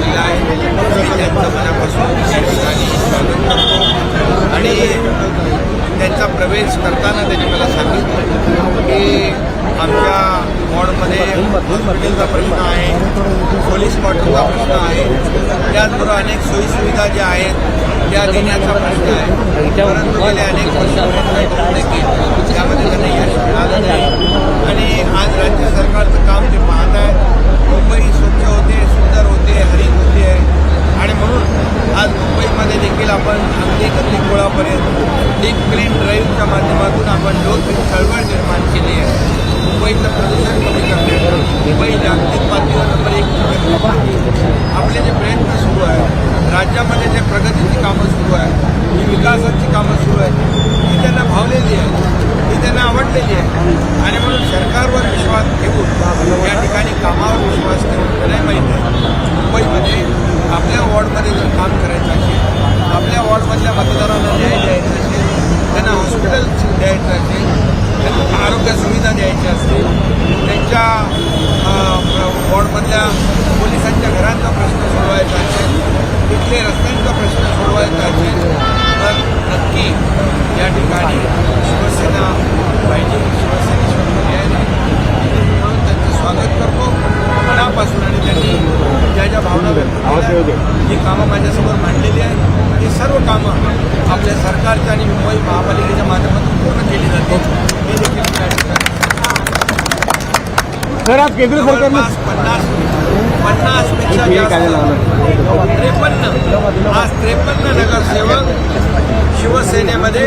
केलेला आहे. मी त्यांचं मनापासून या ठिकाणी स्वागत. करतो आणि त्यांचा प्रवेश करताना त्यांनी मला सांगितलं की आमच्या वॉर्डमध्ये हॉस्पिटलचा प्रश्न आहे पोलीस क्वार्टरचा प्रश्न आहे. त्याचबरोबर अनेक सोयीसुविधा ज्या आहेत त्या देण्याचा प्रश्न आहे. परंतु गेले अनेक वर्ष देखील त्यामध्ये त्यांना यश मिळालं नाही आणि आज राज्य सरकारचं काम ते पाहत आहे मुंबई स्वच्छ होते सुंदर होते हरित होते आणि म्हणून आज मुंबईमध्ये देखील आपण अगदी गल्लीपोळापर्यंत डीप प्रदूषणाच्या माध्यमातून आपण लोक चळवळ निर्माण केली आहे. मुंबईतलं प्रदूषण कमी करण्यासाठी मुंबई जागतिक पातळीवर नंबर एक ठिकाणी आहे. आपले जे प्रयत्न सुरू आहे राज्यामध्ये जे प्रगतीची कामं सुरू आहे जी विकासाची कामं सुरू आहेत ती त्यांना भावलेली आहे ती त्यांना आवडलेली आहे आणि म्हणून सरकारवर विश्वास ठेवून या ठिकाणी कामावर विश्वास ठेवून त्यांनाही माहीत आहे मुंबईमध्ये आपल्या वॉर्डमध्ये जर काम करायचं असेल आपल्या वॉर्डमधल्या मतदारांना न्याय द्यायचा असेल त्यांना हॉस्पिटल त्यांना आरोग्य सुविधा द्यायच्या असतील त्यांच्या वॉर्डमधल्या पोलिसांच्या घरांचा प्रश्न सोडवायचा असेल तिथले रस्त्यांचा प्रश्न सोडवायचा असेल तर नक्की या ठिकाणी शिवसेना पाहिजे. शिवसेनेशिवाय म्हणून त्यांचं स्वागत करतो. मनापासून आणि त्यांनी ज्या ज्या भावना व्यक्त केल्या जी कामं माझ्यासमोर मांडलेली आहेत ती सर्व कामं आपल्या सरकारच्या आणि मुंबई महापालिकेच्या माध्यमातून पूर्ण केली जातील हे देखील मी या ठिकाणी सर आज केंद्र सरकारने जवळपास पन्नास पन्नासपेक्षा जास्त. त्रेपन्न. आज त्रेपन्न नगरसेवक शिवसेनेमध्ये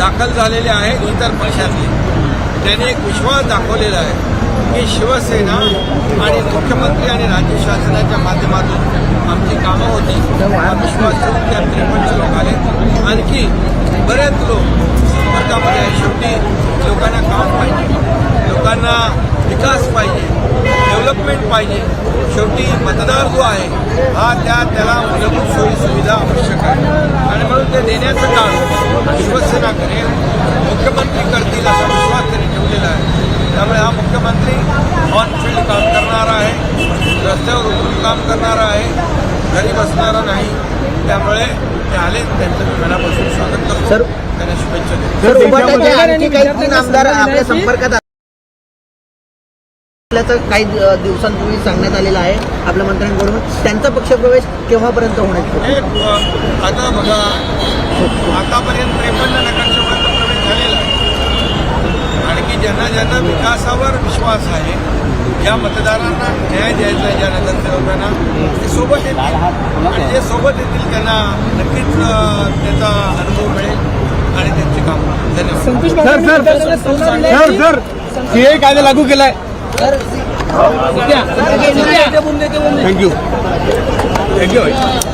दाखल झालेले आहेत इतर पक्षातले. त्याने एक विश्वास दाखवलेला आहे की शिवसेना आणि मुख्यमंत्री आणि राज्य शासनाच्या माध्यमातून आमची कामं होती. हा विश्वास ठेवून त्या त्रेपन्न लोक आले. आणखी बरेच लोक संपर्कामध्ये शेवटी लोकांना काम पाहिजे. लोकांना विकास पाहिजे डेव्हलपमेंट पाहिजे. शेवटी मतदार जो आहे हा त्या त्याला मूलभूत सोयी सुविधा आवश्यक आहे. आणि म्हणून ते देण्याचं काम शिवसेना करेल मुख्यमंत्री करतील असा विश्वास त्यांनी ठेवलेला आहे. त्यामुळे हा मुख्यमंत्री ऑन फील्ड काम करणारा आहे रस्त्यावर उतरून काम करणारा आहे घरी बसणारा नाही. त्यामुळे ते आले त्यांचं मी मनापासून स्वागत करतो. सर त्यांना शुभेच्छा देतो. सर सर, उभाटाचे देशामध्ये- आणखी काही तीन आमदार आपल्या संपर्कात असल्याचं काही दिवसांपूर्वी सांगण्यात आलेलं आहे आपल्या मंत्र्यांकडून त्यांचा पक्षप्रवेश केव्हापर्यंत होण्याची हे आता बघा आतापर्यंत त्रेपन्न नगरसेवकांचा प्रवेश झालेला आहे आणखी ज्यांना ज्यांना विकासावर विश्वास आहे ज्या मतदारांना न्याय द्यायचा आहे ज्या नगरसेवकांना ते सोबत येतील आणि जे सोबत येतील त्यांना नक्कीच त्याचा अनुभव मिळेल आणि त्यांचे काम धन्यवाद sir sir sir sir CA कायदा लागू केलाय थँक्यू थँक्यू